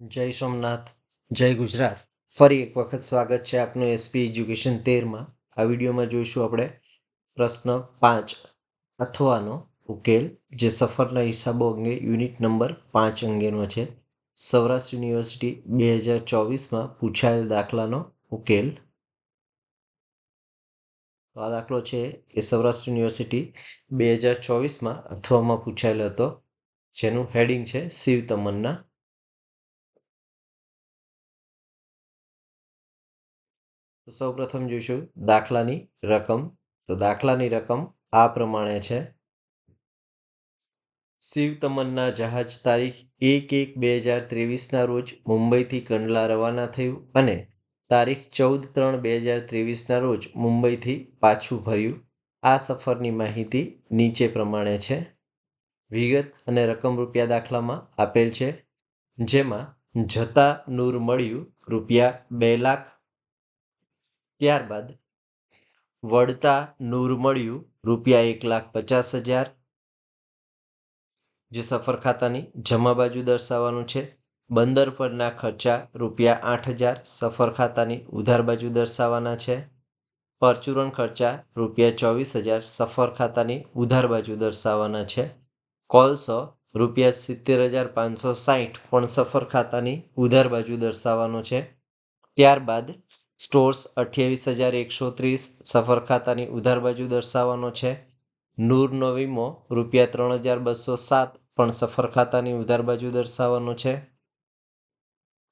જય સોમનાથ, જય ગુજરાત. ફરી એક વખત સ્વાગત છે આપનું એસપી એજ્યુકેશન તેરમાં. આ વિડીયોમાં જોઈશું આપણે પ્રશ્ન પાંચ અથવાનો ઉકેલ જે સફરના હિસાબો અંગે યુનિટ નંબર પાંચ અંગેનો છે. સૌરાષ્ટ્ર યુનિવર્સિટી બે હજાર ચોવીસમાં પૂછાયેલ દાખલાનો ઉકેલ. તો આ દાખલો છે એ સૌરાષ્ટ્ર યુનિવર્સિટી બે હજાર ચોવીસમાં અથવામાં પૂછાયેલો હતો. જેનું હેડિંગ છે શિવ તમન્ના. તો સૌપ્રથમ જોઈશું દાખલાની રકમ. તો દાખલાની રકમ આ પ્રમાણે છે. શિવ તમન્ના જહાજ તારીખ એક એક બે હજાર ત્રેવીસના રોજ મુંબઈથી કંડલા રવાના થયું અને તારીખ ચૌદ ત્રણ બે હજાર ત્રેવીસના રોજ મુંબઈથી પાછું ભર્યું. આ સફરની માહિતી નીચે પ્રમાણે છે. વિગત અને રકમ રૂપિયા દાખલામાં આપેલ છે. જેમાં જતા નૂર મળ્યું રૂપિયા બે લાખ ત્યારબાદ વળતા નૂર મળ્યું, રૂપિયા એક લાખ પચાસ હજાર. જે સફર ખાતાની જમા બાજુ દર્શાવવાનું છે. બંદર પરના ખર્ચા રૂપિયા આઠ હજાર. સફર ખાતાની ઉધાર બાજુ દર્શાવવાના છે. પરચુરણ ખર્ચા રૂપિયા ચોવીસ હજાર. સફર ખાતાની ઉધાર બાજુ દર્શાવવાના છે. કોલસો રૂપિયા સિત્તેર હજાર પાંચસો સાહીઠ પણ સફર ખાતાની ઉધાર બાજુ દર્શાવવાનો છે. ત્યારબાદ સ્ટોર્સ અઠ્યાવીસ હજાર એકસો ત્રીસ સફર ખાતાની ઉધાર બાજુ દર્શાવવાનો છે. નૂરનો વીમો રૂપિયા ત્રણ હજાર બસો સાત પણ સફર ખાતાની ઉધાર બાજુ દર્શાવવાનો છે.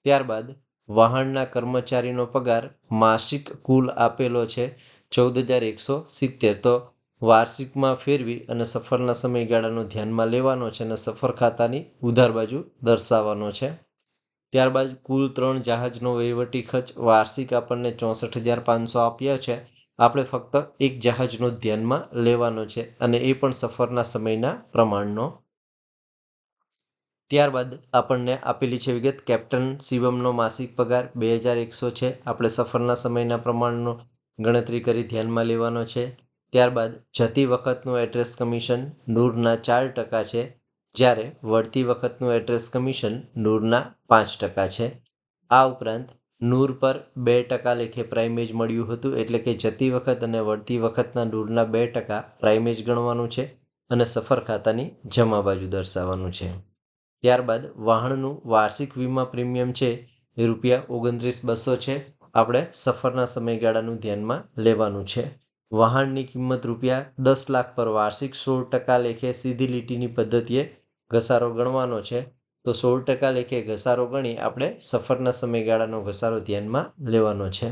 ત્યારબાદ વાહનના કર્મચારીનો પગાર માસિક કુલ આપેલો છે ચૌદ હજાર એકસો સિત્તેર. તો વાર્ષિકમાં ફેરવી અને સફરના સમયગાળાનો ધ્યાનમાં લેવાનો છે અને સફર ખાતાની ઉધાર બાજુ દર્શાવવાનો છે. ત્યારબાદ કુલ ત્રણ જહાજનો વહીવટી ખર્ચ વાર્ષિક આપણને ચોસઠ હજાર પાંચસો આપ્યા છે. આપણે ફક્ત એક જહાજનો ધ્યાનમાં લેવાનો છે અને એ પણ સફરના સમયના પ્રમાણનો. ત્યારબાદ આપણને આપેલી છે વિગત, કેપ્ટન શિવમનો માસિક પગાર બે હજાર એકસો છે. આપણે સફરના સમયના પ્રમાણનો ગણતરી કરી ધ્યાનમાં લેવાનો છે. ત્યારબાદ જતી વખતનું એડ્રેસ કમિશન નૂરના ચાર ટકા છે. જ્યારે વળતી વખતનું એડ્રેસ કમિશન નૂરના પાંચ ટકા છે. આ ઉપરાંત નૂર પર બે ટકા લેખે પ્રાઇમેજ મળ્યું હતું એટલે કે જતી વખત અને વળતી વખતના નૂરના બે ટકા પ્રાઇમેજ ગણવાનું છે અને સફર ખાતાની જમા બાજુ દર્શાવવાનું છે. ત્યારબાદ વાહનનું વાર્ષિક વીમા પ્રીમિયમ છે એ રૂપિયા ઓગણત્રીસ બસો છે. આપણે સફરના સમયગાળાનું ધ્યાનમાં લેવાનું છે. વાહનની કિંમત રૂપિયા દસ લાખ પર વાર્ષિક સોળ ટકા લેખે સીધી લીટીની પદ્ધતિએ ઘસારો ગણવાનો છે, તો સોળ ટકા લેખે ઘસારો ગણી આપણે સફરના સમયગાળાનો ઘસારો ધ્યાનમાં લેવાનો છે.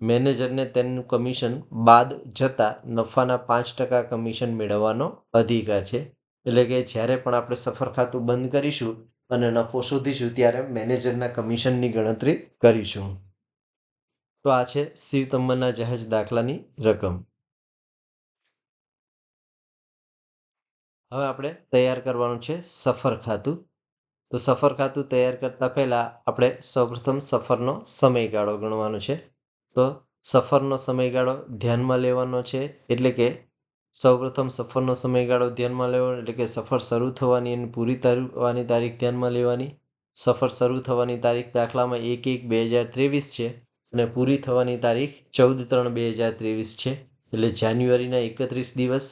મેનેજરને તેનું કમિશન બાદ જતાં નફાના પાંચ ટકા કમિશન મેળવવાનો અધિકાર છે. એટલે કે જ્યારે પણ આપણે સફર ખાતું બંધ કરીશું અને નફો શોધીશું ત્યારે મેનેજરના કમિશનની ગણતરી કરીશું. તો આ છે શિવ તંબરના જહાજ દાખલાની રકમ. હવે આપણે તૈયાર કરવાનું છે સફર ખાતું. તો સફર ખાતું તૈયાર કરતાં પહેલાં આપણે સૌપ્રથમ સફરનો સમયગાળો ગણવાનો છે. તો સફરનો સમયગાળો ધ્યાનમાં લેવાનો છે એટલે કે સૌપ્રથમ સફરનો સમયગાળો ધ્યાનમાં લેવાનો એટલે કે સફર શરૂ થવાની અને પૂરી થવાની તારીખ ધ્યાનમાં લેવાની. સફર શરૂ થવાની તારીખ દાખલામાં એક એક બે હજાર ત્રેવીસ છે અને પૂરી થવાની તારીખ ચૌદ ત્રણ બે હજાર ત્રેવીસ છે. એટલે જાન્યુઆરીના એકત્રીસ દિવસ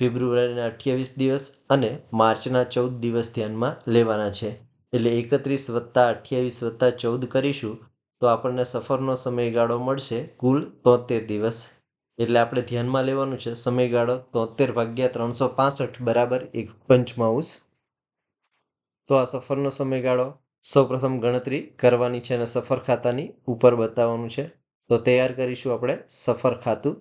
ફેબ્રુઆરીના અઠ્યાવીસ દિવસ અને માર્ચના ચૌદ દિવસ ધ્યાનમાં લેવાના છે. એટલે એકત્રીસ વત્તા અઠ્યાવીસ વત્તા ચૌદ કરીશું તો આપણને સફરનો સમયગાળો મળશે કુલ તોતેર દિવસ. એટલે આપણે ધ્યાનમાં લેવાનું છે સમયગાળો તોતેર ભાગ્યા ત્રણસો પાસઠ બરાબર એક પંચમાઉસ તો આ સફરનો સમયગાળો સૌપ્રથમ ગણતરી કરવાની છે અને સફર ખાતાની ઉપર બતાવવાનું છે. તો તૈયાર કરીશું આપણે સફર ખાતું.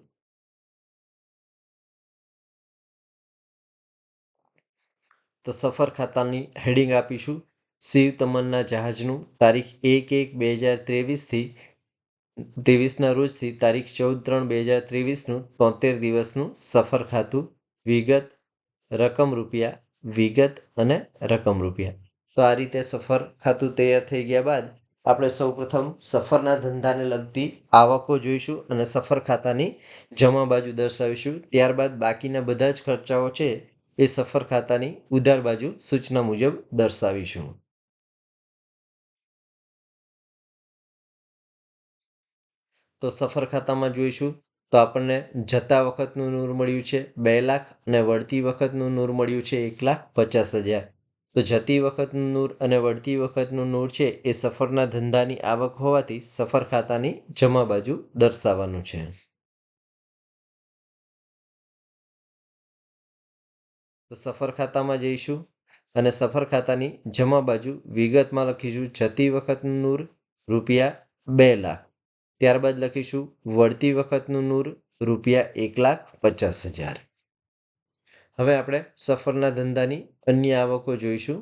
તો સફર ખાતાની હેડિંગ આપીશું. શિવ તમન્ના જહાજનું તારીખ એક એક બે હજાર ત્રેવીસથી, ત્રેવીસના રોજથી તારીખ ચૌદ ત્રણ બે હજાર ત્રેવીસનું તોતેર દિવસનું સફર ખાતું વિગત, રકમ રૂપિયા, વિગત અને રકમ રૂપિયા. તો આ રીતે સફર ખાતું તૈયાર થઈ ગયા બાદ આપણે સૌપ્રથમ સફરના ધંધાને લગતી આવકો જોઈશું અને સફર ખાતાની જમા બાજુ દર્શાવીશું. ત્યારબાદ બાકીના બધા જ ખર્ચાઓ છે એ સફર ખાતાની ઉધાર બાજુ સૂચના મુજબ દર્શાવીશું. તો સફર ખાતામાં જોઈશું તો આપણને જતા વખતનું નૂર મળ્યું છે બે લાખ અને વળતી વખતનું નૂર મળ્યું છે એક લાખ પચાસ હજાર. તો જતી વખતનું નૂર અને વળતી વખતનું નૂર છે એ સફરના ધંધાની આવક હોવાથી સફર ખાતાની જમા બાજુ દર્શાવવાનું છે. તો સફર ખાતામાં જઈશું અને સફર ખાતાની જમા બાજુ વિગતમાં લખીશું જતી વખતનું નૂર રૂપિયા બે લાખ. ત્યારબાદ લખીશું વળતી વખતનું નૂર રૂપિયા એક લાખ પચાસ હજાર. હવે આપણે સફરના ધંધાની અન્ય આવકો જોઈશું.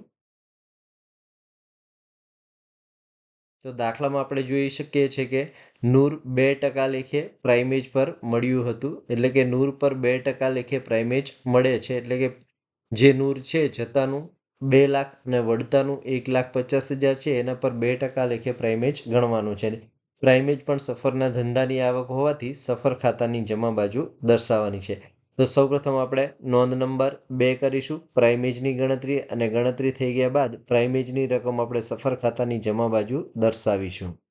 તો દાખલામાં આપણે જોઈ શકીએ છીએ કે નૂર બે ટકા લેખે પ્રાઇમેજ પર મળ્યું હતું. એટલે કે નૂર પર બે ટકા લેખે પ્રાઇમેજ મળે છે. એટલે કે જે નૂર છે, જતાનું બે લાખ અને વળતાનું એક લાખ પચાસ હજાર છે, એના પર બે ટકા લેખે પ્રાઇમેજ ગણવાનું છે. પ્રાઇમેજ પણ સફરના ધંધાની આવક હોવાથી સફર ખાતાની જમા બાજુ દર્શાવવાની છે. તો સૌપ્રથમ આપણે નોંધ નંબર બે કરીશું. પ્રાઇમેજની ગણતરી અને ગણતરી થઈ ગયા બાદ પ્રાઇમેજની રકમ આપણે સફર ખાતાની જમા બાજુ દર્શાવીશું.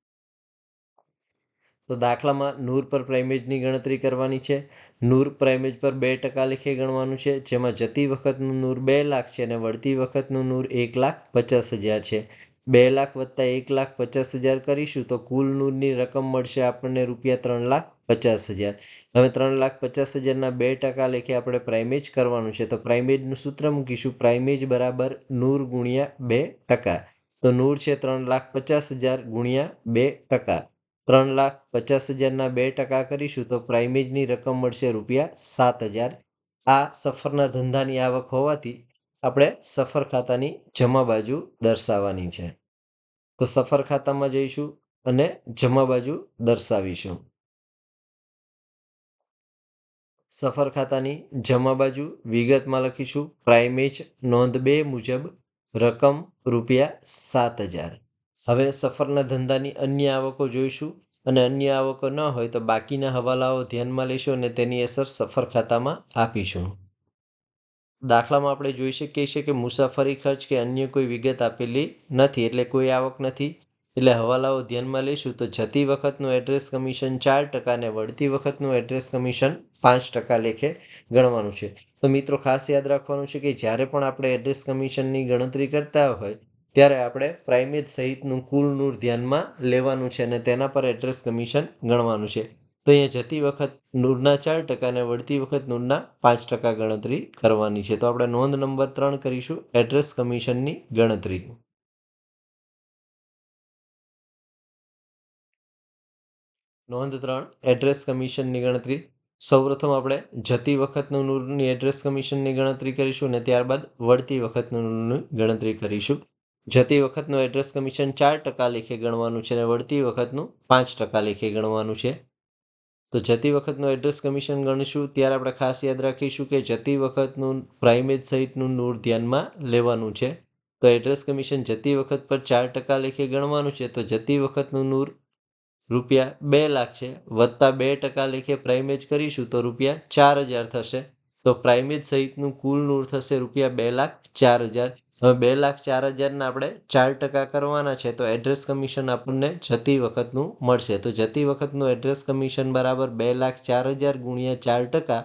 તો દાખલામાં નૂર પર પ્રાઇમેજની ગણતરી કરવાની છે. નૂર પ્રાઇમેજ પર બે ટકા લેખે ગણવાનું છે, જેમાં જતી વખતનું નૂર બે લાખ છે અને વળતી વખતનું નૂર એક લાખ પચાસ હજાર છે. બે લાખ વત્તા એક લાખ પચાસ હજાર કરીશું તો કુલ નૂરની રકમ મળશે આપણને રૂપિયા ત્રણ લાખ પચાસ હજાર. હવે ત્રણ લાખ પચાસ હજારના બે ટકા લેખે આપણે પ્રાઇમેજ કરવાનું છે, તો પ્રાઇમેજનું સૂત્ર મૂકીશું. પ્રાઇમેજ બરાબર નૂર ગુણ્યા બે ટકા. તો નૂર છે ત્રણ લાખ પચાસ હજાર ગુણ્યા બે ટકા. ત્રણ લાખ પચાસ હજારના બે ટકા કરીશું તો પ્રાઇમેજની રકમ મળશે રૂપિયા સાત હજાર. આ સફરના ધંધાની આવક હોવાથી આપણે સફર ખાતાની જમા બાજુ દર્શાવવાની છે. તો સફર ખાતામાં જઈશું અને જમા બાજુ દર્શાવીશું. સફર ખાતાની જમા બાજુ વિગતમાં લખીશું. પ્રાઇમેજ નોંધ બે મુજબ રકમ રૂપિયા સાત હજાર. હવે સફરના ધંધાની અન્ય આવકો જોઈશું અને અન્ય આવકો ન હોય તો બાકીના હવાલાઓ ધ્યાનમાં લઈશું અને તેની અસર સફર ખાતામાં આપીશું. દાખલામાં આપણે જોઈ શકીએ છીએ કે મુસાફરી ખર્ચ કે અન્ય કોઈ વિગત આપેલી નથી એટલે કોઈ આવક નથી. એટલે હવાલાઓ ધ્યાનમાં લઈશું તો જતી વખતનું એડ્રેસ કમિશન ચાર ટકા અને વળતી વખતનું એડ્રેસ કમિશન પાંચ ટકા લેખે ગણવાનું છે. તો મિત્રો ખાસ યાદ રાખવાનું છે કે જ્યારે પણ આપણે એડ્રેસ કમિશનની ગણતરી કરતા હોય ત્યારે આપણે પ્રાઇમેજ સહિતનું કુલ નૂર ધ્યાનમાં લેવાનું છે અને તેના પર એડ્રેસ કમિશન ગણવાનું છે. તો અહીંયા જતી વખત નૂરના ચાર ટકા અને વળતી વખત નૂરના પાંચ ટકા ગણતરી કરવાની છે. તો આપણે નોંધ નંબર ત્રણ કરીશું, એડ્રેસ કમિશનની ગણતરી. નોંધ ત્રણ, એડ્રેસ કમિશનની ગણતરી. સૌપ્રથમ આપણે જતી વખતનું નૂરની એડ્રેસ કમિશનની ગણતરી કરીશું અને ત્યારબાદ વળતી વખતનું નૂરની ગણતરી કરીશું. જતી વખતનું એડ્રેસ કમિશન ચાર ટકા લેખે ગણવાનું છે અને વળતી વખતનું પાંચ ટકા લેખે ગણવાનું છે. તો જતી વખતનું એડ્રેસ કમિશન ગણીશું, ત્યારે આપણે ખાસ યાદ રાખીશું કે જતી વખતનું પ્રાઇમેજ સહિતનું નૂર ધ્યાનમાં લેવાનું છે. તો એડ્રેસ કમિશન જતી વખત પર ચાર ટકા લેખે ગણવાનું છે, તો જતી વખતનું નૂર રૂપિયા બે લાખ છે, વત્તા બે ટકા લેખે પ્રાઇમેજ કરીશું, તો રૂપિયા ચાર હજાર થશે. તો પ્રાઇમેજ સહિતનું કુલ નૂર થશે રૂપિયા બે લાખ ચાર હજાર. હવે બે લાખ ચાર હજારના આપણે ચાર ટકા કરવાના છે, તો એડ્રેસ કમિશન આપણને જતી વખતનું મળશે. તો જતી વખતનું એડ્રેસ કમિશન બરાબર બે લાખ ચાર હજાર ગુણ્યા ચાર ટકા,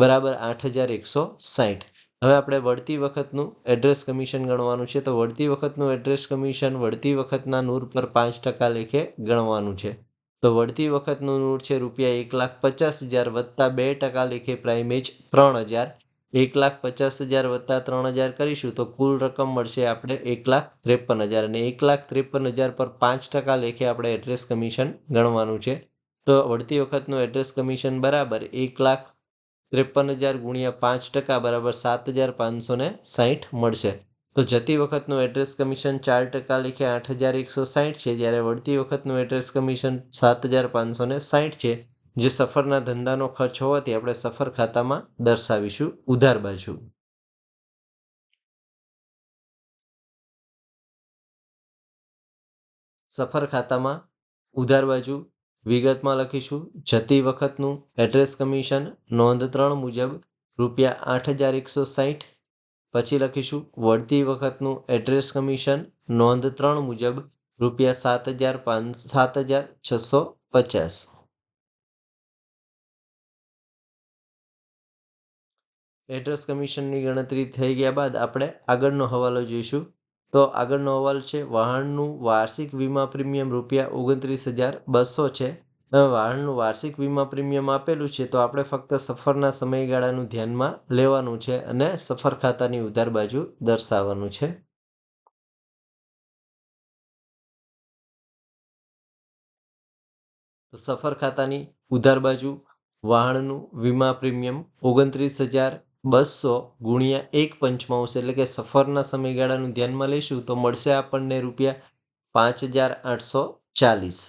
બરાબર આઠ હજાર એકસો સાઠ હવે આપણે વળતી વખતનું એડ્રેસ કમિશન ગણવાનું છે, તો વળતી વખતનું એડ્રેસ કમિશન વળતી વખતના નૂર પર પાંચ ટકા લેખે ગણવાનું છે. તો વળતી વખતનું નૂર છે રૂપિયા એક લાખ પચાસ હજાર વત્તા બે ટકા લેખે પ્રાઇમેજ ત્રણ હજાર. એક લાખ પચાસ હજાર વત્તા ત્રણ હજાર કરીશું તો કુલ રકમ મળશે આપણે એક લાખ ત્રેપન હજાર અને એક લાખ ત્રેપન હજાર પર પાંચ ટકા લેખે આપણે એડ્રેસ કમિશન ગણવાનું છે. તો વળતી વખતનું એડ્રેસ કમિશન બરાબર એક લાખ ત્રેપન હજાર ગુણ્યા પાંચ ટકા બરાબર સાત હજાર પાંચસો ને સાહીઠ મળશે. તો જતી વખતનું એડ્રેસ કમિશન ચાર ટકા લેખે આઠ હજાર એકસો સાહીઠ છે. જ્યારે વળતી વખતનું એડ્રેસ કમિશન સાત હજાર પાંચસો ને સાહીઠ છે. જે સફરના ધંધાનો ખર્ચ હોવાથી આપણે સફર ખાતામાં દર્શાવીશું, ઉધાર બાજુ સફર ખાતામાં ઉધાર બાજુ વિગતમાં લખીશું, જતી વખતનું એડ્રેસ કમિશન, નોંધ ત્રણ મુજબ રૂપિયા આઠ હજાર એકસો સાહીઠ. પછી લખીશું, વળતી વખતનું એડ્રેસ કમિશન, નોંધ ત્રણ મુજબ રૂપિયા સાત હજાર પાંચ, સાત હજાર છસો પચાસ. એડ્રેસ કમિશનની ગણતરી થઈ ગયા બાદ આપણે આગળનો હવાલો જોઈશું. તો આગળનો હવાલ છે, વાહનનું વાર્ષિક વીમા પ્રીમિયમ રૂપિયા ઓગણત્રીસ હજાર બસો છે. વાહનનું વાર્ષિક વીમા પ્રીમિયમ આપેલું છે, તો આપણે ફક્ત સફરના સમયગાળાનું ધ્યાનમાં લેવાનું છે અને સફર ખાતાની ઉધાર બાજુ દર્શાવવાનું છે. સફર ખાતાની ઉધાર બાજુ વાહનનું વીમા પ્રીમિયમ ઓગણત્રીસ હજાર બસો ગુણ્યા એક પંચમાંશ એટલે કે સફરના સમયગાળાનું ધ્યાનમાં લઈશું તો મળશે આપણને રૂપિયા પાંચ હજાર આઠસો ચાલીસ.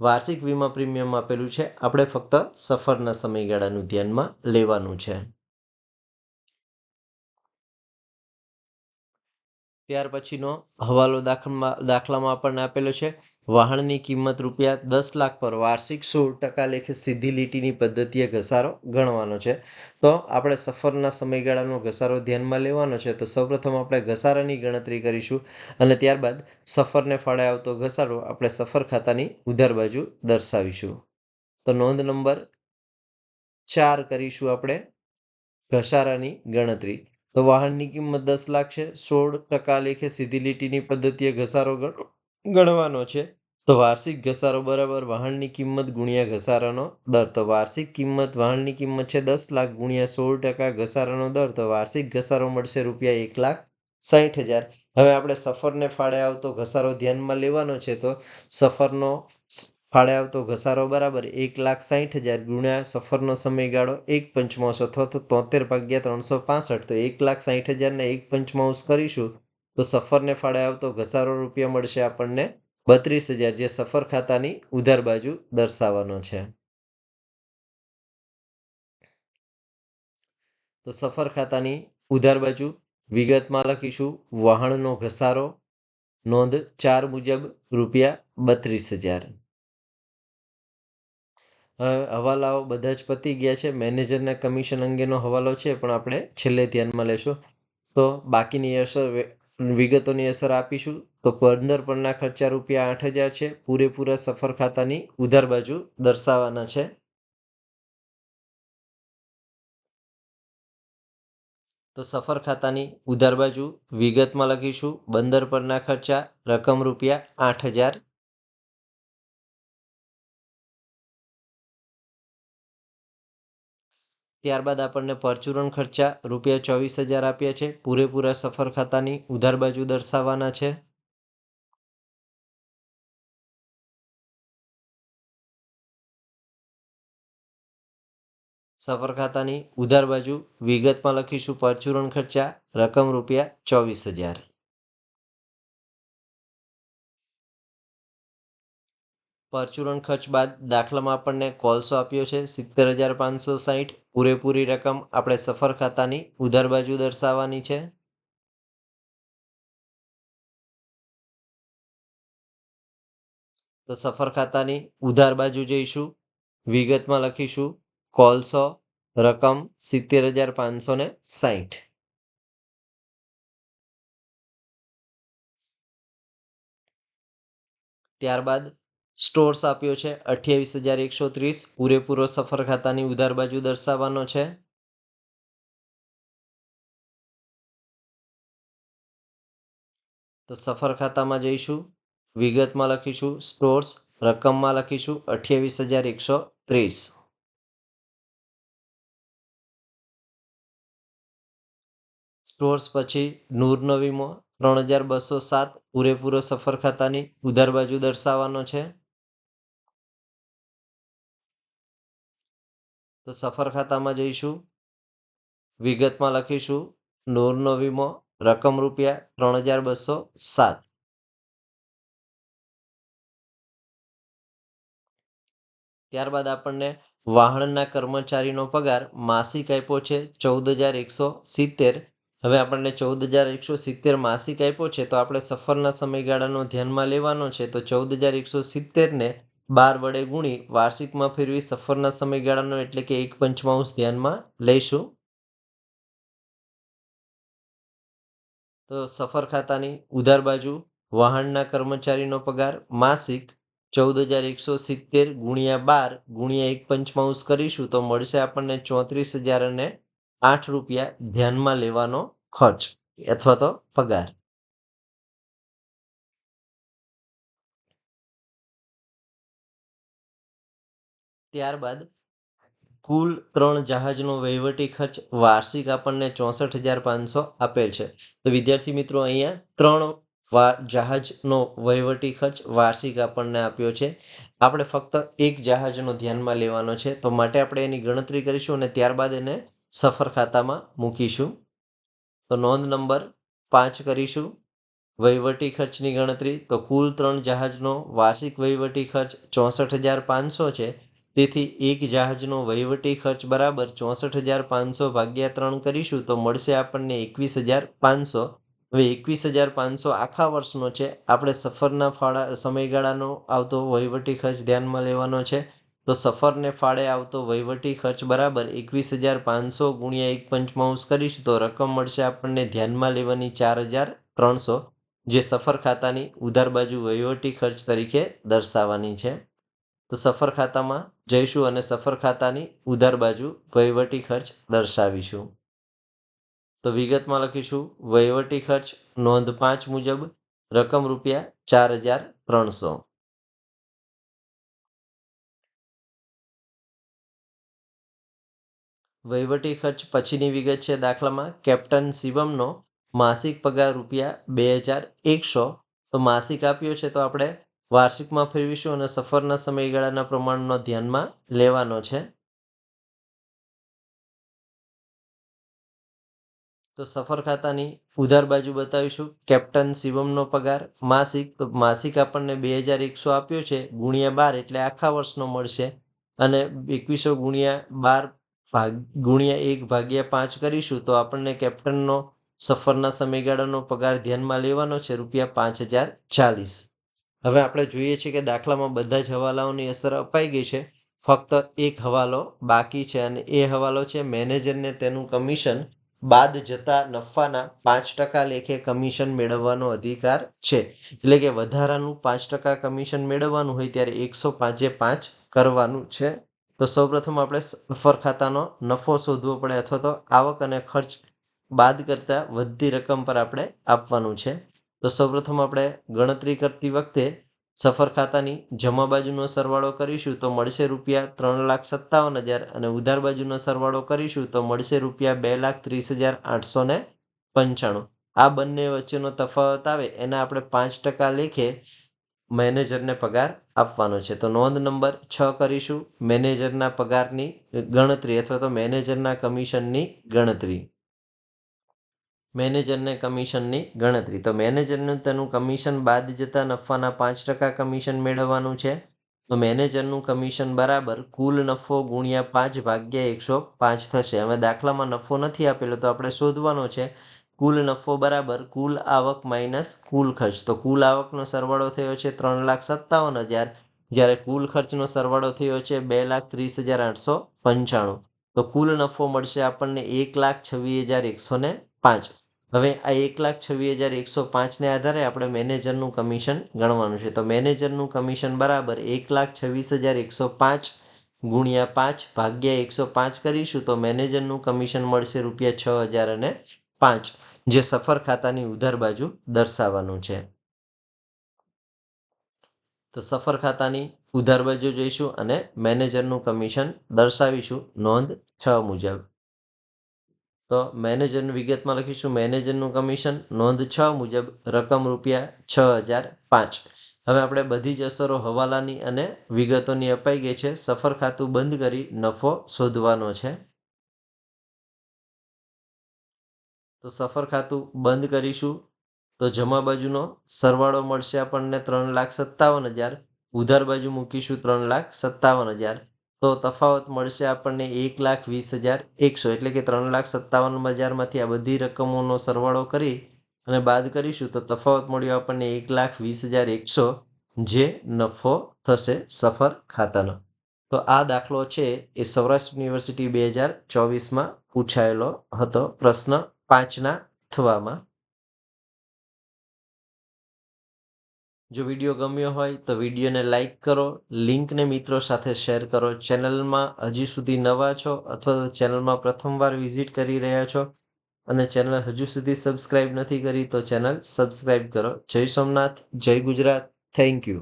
વાર્ષિક વીમા પ્રીમિયમ આપેલું છે. આપણે ફક્ત સફરના સમયગાળાનું ધ્યાનમાં લેવાનું છે. ત્યાર પછીનો હવાલો દાખલામાં દાખલામાં આપણને આપેલો છે. વાહનની કિંમત રૂપિયા દસ લાખ પર વાર્ષિક સોળ ટકા લેખે સીધી લીટીની પદ્ધતિએ ઘસારો ગણવાનો છે. તો આપણે સફરના સમયગાળાનો ઘસારો ધ્યાનમાં લેવાનો છે. તો સૌપ્રથમ આપણે ઘસારાની ગણતરી કરીશું અને ત્યારબાદ સફરને ફાળે આવતો ઘસારો આપણે સફર ખાતાની ઉધાર બાજુ દર્શાવીશું. તો નોંધ નંબર ચાર કરીશું આપણે ઘસારાની ગણતરી. તો વાહનની કિંમત દસ લાખ છે. સોળ ટકા લેખે સીધી લીટીની પદ્ધતિએ ઘસારો ગણવાનો છે. તો વાર્ષિક ઘસારો બરાબર વાહનની કિંમત ગુણ્યા ઘસારાનો દર. તો વાર્ષિક કિંમત વાહનની કિંમત છે દસ લાખ ગુણ્યા સોળ ટકા ઘસારાનો દર. તો વાર્ષિક ઘસારો મળશે રૂપિયા એક લાખ સાહીઠ હજાર. હવે આપણે સફરને ફાળે આવતો ઘસારો ધ્યાનમાં લેવાનો છે તો સફરનો ફાળે આવતો ઘસારો બરાબર એક લાખ સાહીઠ હજાર ગુણ્યા સફરનો સમયગાળો એક પંચમાંશ અથવા તો તોતેર ભાગ્યા ત્રણસો પાસઠ. તો એક લાખ સાહીઠ હજારને એક પંચમાંશ કરીશું તો સફરને ફાળે આવતો ઘસારો રૂપિયા મળશે આપણને બત્રીસ હજાર જે સફર ખાતાની ઉધાર બાજુ દર્શાવવાનો છે. તો સફર ખાતાની ઉધાર બાજુ વિગતમાં લખીશું. વહાણનો ઘસારો નોંધ ચાર મુજબ રૂપિયા બત્રીસ હજાર. હવાલાઓ બધા જ પતી ગયા છે. મેનેજરના કમિશન અંગેનો હવાલો છે, પણ આપણે છેલ્લે ધ્યાનમાં લેશું. તો બાકીની અસર વિગતોની અસર આપીશું. તો પંદર પરના ખર્ચા રૂપિયા આઠ હજાર છે. પૂરેપૂરા સફર ખાતાની ઉધાર બાજુ દર્શાવવાના છે. તો સફર ખાતાની ઉધાર બાજુ વિગતમાં લખીશું. બંદર પરના ખર્ચા, રકમ રૂપિયા આઠ હજાર. ત્યારબાદ આપણને પરચુરણ ખર્ચા રૂપિયા ચોવીસ હજાર આપ્યા છે. પૂરેપૂરા સફર ખાતાની ઉધાર બાજુ દર્શાવવાના છે. સફર ખાતાની ઉધાર બાજુ વિગતમાં લખીશું. પરચુરણ ખર્ચા, રકમ રૂપિયા ચોવીસ હજાર. પરચુરણ ખર્ચ બાદ દાખલામાં આપણને કોલસો આપ્યો છે. સિત્તેર હજાર પાંચસો સાહીઠ. પૂરેપૂરી રકમ આપણે સફર ખાતાની ઉધાર બાજુ દર્શાવવાની છે. તો સફર ખાતાની ઉધાર બાજુ જઈશું. વિગતમાં લખીશું. કોલસો રકમ સિત્તેર હજાર પાંચસો ને સાહીઠ ત્યારબાદ સ્ટોર્સ આપ્યો છે અઠ્યાવીસ હજાર એકસો ત્રીસ. પૂરેપૂરો સફર ખાતાની ઉધાર બાજુ દર્શાવવાનો છે. તો સફર ખાતામાં જઈશું, વિગતમાં લખીશું, સ્ટોર્સ રકમમાં લખીશું અઠ્યાવીસ હજાર એકસો ત્રીસ. સ્ટોર્સ પછી નૂર નવીમો ત્રણ હજાર બસો સાત પૂરેપૂરો સફર ખાતાની ઉધાર બાજુ દર્શાવવાનો છે. તો સફર ખાતામાં જઈશું. વિગતમાં લખીશું. નૂરનો વીમો રકમ રૂપિયા ત્રણ હજાર બસો સાત. ત્યારબાદ આપણને વાહણના કર્મચારીનો પગાર માસિક આપ્યો છે ચૌદ હજાર એકસો સિત્તેર. હવે આપણને ચૌદ હજાર એકસો સિત્તેર માસિક આપ્યો છે, તો આપણે સફરના સમયગાળાનો ધ્યાનમાં લેવાનો છે, તો ચૌદ હજાર એકસો સિત્તેરને બાર વડે ગુણી વાર્ષિકમાં ફેરવી સફરના સમયગાળાનો એટલે કે એક પંચમાંશ ધ્યાનમાં લઈશું. તો સફર ખાતાની ઉધાર બાજુ વાહનના કર્મચારીનો પગાર માસિક ચૌદ હજાર એકસો સિત્તેર ગુણ્યા બાર ગુણ્યા એક પંચમાંશ કરીશું, તો મળશે આપણને ચોત્રીસ હજાર અને આઠ રૂપિયા ધ્યાનમાં લેવાનો ખર્ચ અથવા તો પગાર. ત્યારબાદ કુલ ત્રણ જહાજનો વહીવટી ખર્ચ વાર્ષિક આપણને ચોસઠ હજાર પાંચસો આપેલ છે. તો વિદ્યાર્થી મિત્રો, અહીંયા ત્રણ જહાજનો વહીવટી ખર્ચ વાર્ષિક આપણને આપ્યો છે. આપણે ફક્ત એક જહાજનો ધ્યાનમાં લેવાનો છે. તો માટે આપણે એની ગણતરી કરીશું અને ત્યારબાદ એને સફર ખાતામાં મૂકીશું. તો નોંધ નંબર પાંચ કરીશું. વહીવટી ખર્ચની ગણતરી. તો કુલ ત્રણ જહાજનો વાર્ષિક વહીવટી ખર્ચ ચોસઠ હજાર પાંચસો છે. તેથી એક જહાજનો વહીવટી ખર્ચ બરાબર ચોસઠ હજાર પાંચસો ભાગ્યા ત્રણ કરીશું તો મળશે આપણને એકવીસ હજાર પાંચસો. હવે એકવીસ હજાર પાંચસો આખા વર્ષનો છે. આપણે સફરના ફાળા સમયગાળાનો આવતો વહીવટી ખર્ચ ધ્યાનમાં લેવાનો છે. તો સફરને ફાળે આવતો વહીવટી ખર્ચ બરાબર એકવીસ હજાર પાંચસો ગુણ્યા એક પંચમાંશ કરીશું, તો રકમ મળશે આપણને ધ્યાનમાં લેવાની ચાર હજાર ત્રણસો, જે સફર ખાતાની ઉધાર બાજુ વહીવટી ખર્ચ તરીકે દર્શાવવાની છે. તો સફર ખાતામાં જઈશું અને સફર ખાતાની ઉધાર બાજુ વહીવટી ખર્ચ દર્શાવીશું. તો વિગતમાં લખીશું, વહીવટી ખર્ચ નોંધ પાંચ મુજબ, રકમ રૂપિયા ચાર હજાર ત્રણસો. વહીવટી ખર્ચ પછીની વિગત છે દાખલામાં. કેપ્ટન શિવમનો માસિક પગાર રૂપિયા બે હજાર એકસો. તો માસિક આપ્યો છે તો આપણે વાર્ષિકમાં ફેરવીશું અને સફરના સમયગાળાના પ્રમાણનો ધ્યાનમાં લેવાનો છે. તો સફર ખાતાની ઉધાર બાજુ બતાવીશું. કેપ્ટન શિવમનો પગાર માસિક. માસિક આપણને બે હજાર એકસો આપ્યો છે ગુણ્યા બાર એટલે આખા વર્ષનો મળશે. અને એકવીસો ગુણ્યા બાર ભાગ, ગુણ્યા એક ભાગ્યા પાંચ કરીશું, તો આપણને કેપ્ટનનો સફરના સમયગાળાનો પગાર ધ્યાનમાં લેવાનો છે, રૂપિયા પાંચ હજાર ચાલીસ. હવે આપણે જોઈએ છીએ કે દાખલામાં બધા જ હવાલાઓની અસર અપાઈ ગઈ છે. ફક્ત એક હવાલો બાકી છે અને એ હવાલો છે મેનેજરને તેનું કમિશન બાદ જતા નફાના પાંચ ટકા લેખે કમિશન મેળવવાનો અધિકાર છે. એટલે કે વધારાનું પાંચ ટકા કમિશન મેળવવાનું હોય ત્યારે એકસો પાંચે પાંચ કરવાનું છે. તો સૌપ્રથમ આપણે સફર ખાતાનો નફો શોધવો પડે અથવા તો આવક અને ખર્ચ બાદ કરતાં વધતી રકમ પર આપણે આપવાનું છે. તો સૌપ્રથમ આપણે ગણતરી કરતી વખતે સફર ખાતાની જમા બાજુનો સરવાળો કરીશું તો મળશે રૂપિયા ત્રણ લાખ સત્તાવન હજાર અને ઉધાર બાજુનો સરવાળો કરીશું તો મળશે રૂપિયા બે લાખ ત્રીસ હજાર આઠસો ને પંચાણું. આ બંને વચ્ચેનો તફાવત આવે એના આપણે પાંચ ટકા લેખે મેનેજરને પગાર આપવાનો છે. તો નોંધ નંબર છ કરીશું. મેનેજરના પગારની ગણતરી અથવા તો મેનેજરના કમિશનની ગણતરી. મેનેજરને કમિશનની ગણતરી. તો મેનેજરનું તેનું કમિશન બાદ જતા નફાના પાંચ ટકા કમિશન મેળવવાનું છે. તો મેનેજરનું કમિશન બરાબર કુલ નફો ગુણ્યા પાંચ ભાગ્યા એકસો પાંચ થશે. હવે દાખલામાં નફો નથી આપેલો તો આપણે શોધવાનો છે કુલ નફો બરાબર કુલ આવક માઇનસ કુલ ખર્ચ. તો કુલ આવકનો સરવાળો થયો છે ત્રણ લાખ સત્તાવન હજાર. જ્યારે કુલ ખર્ચનો સરવાળો થયો છે બે લાખ ત્રીસ હજાર આઠસો પંચાણું. તો કુલ નફો મળશે આપણને એક લાખ છવ્વીસ હજાર એકસો ને પાંચ. હવે આ એક લાખ છવ્વીસ હજાર એકસો પાંચને આધારે આપણે મેનેજરનું કમિશન ગણવાનું છે. તો મેનેજરનું કમિશન બરાબર એક લાખ છવ્વીસ હજાર એકસો પાંચ ગુણ્યા પાંચ ભાગ્યા એકસો પાંચ કરીશું તો મેનેજરનું કમિશન મળશે રૂપિયા છ હજાર અને પાંચ. જે સફર ખાતાની ઉધાર બાજુ દર્શાવવાનું છે. તો સફર ખાતાની ઉધાર બાજુ જઈશું અને મેનેજરનું કમિશન દર્શાવીશું નોંધ છ મુજબ. તો મેનેજરની વિગતમાં લખીશું. મેનેજરનું કમિશન નોંધ છ મુજબ રકમ રૂપિયા છ હજાર પાંચ. હવે આપણે બધી જ અસરો હવાલાની અને વિગતોની અપાઈ ગઈ છે. સફર ખાતું બંધ કરી નફો શોધવાનો છે. તો સફર ખાતું બંધ કરીશું. તો જમા બાજુનો સરવાળો મળશે આપણને ત્રણ લાખ સત્તાવન હજાર. ઉધાર બાજુ મૂકીશું ત્રણ લાખ સત્તાવન હજાર. તો તફાવત મળશે આપણને એક લાખ વીસ હજાર એકસો. એટલે કે ત્રણ લાખ સત્તાવન હજારમાંથી આ બધી રકમોનો સરવાળો કરી અને બાદ કરીશું. તો તફાવત મળ્યો આપણને એક લાખ વીસ હજાર એકસો. જે નફો થશે સફર ખાતાનો. તો આ દાખલો છે એ સૌરાષ્ટ્ર યુનિવર્સિટી બે હજાર ચોવીસમાં પૂછાયેલો હતો પ્રશ્ન. પાંચના થવામાં. જો વીડિયો ગમ્યો હોય તો વિડીયોને લાઈક કરો, લિંકને મિત્રો સાથે શેર કરો. ચેનલમાં હજી સુધી નવા છો અથવા તો ચેનલમાં પ્રથમવાર વિઝિટ કરી રહ્યા છો અને ચેનલ હજુ સુધી સબસ્ક્રાઇબ નથી કરી તો ચેનલ સબસ્ક્રાઇબ કરો. જય સોમનાથ, જય ગુજરાત. Thank you.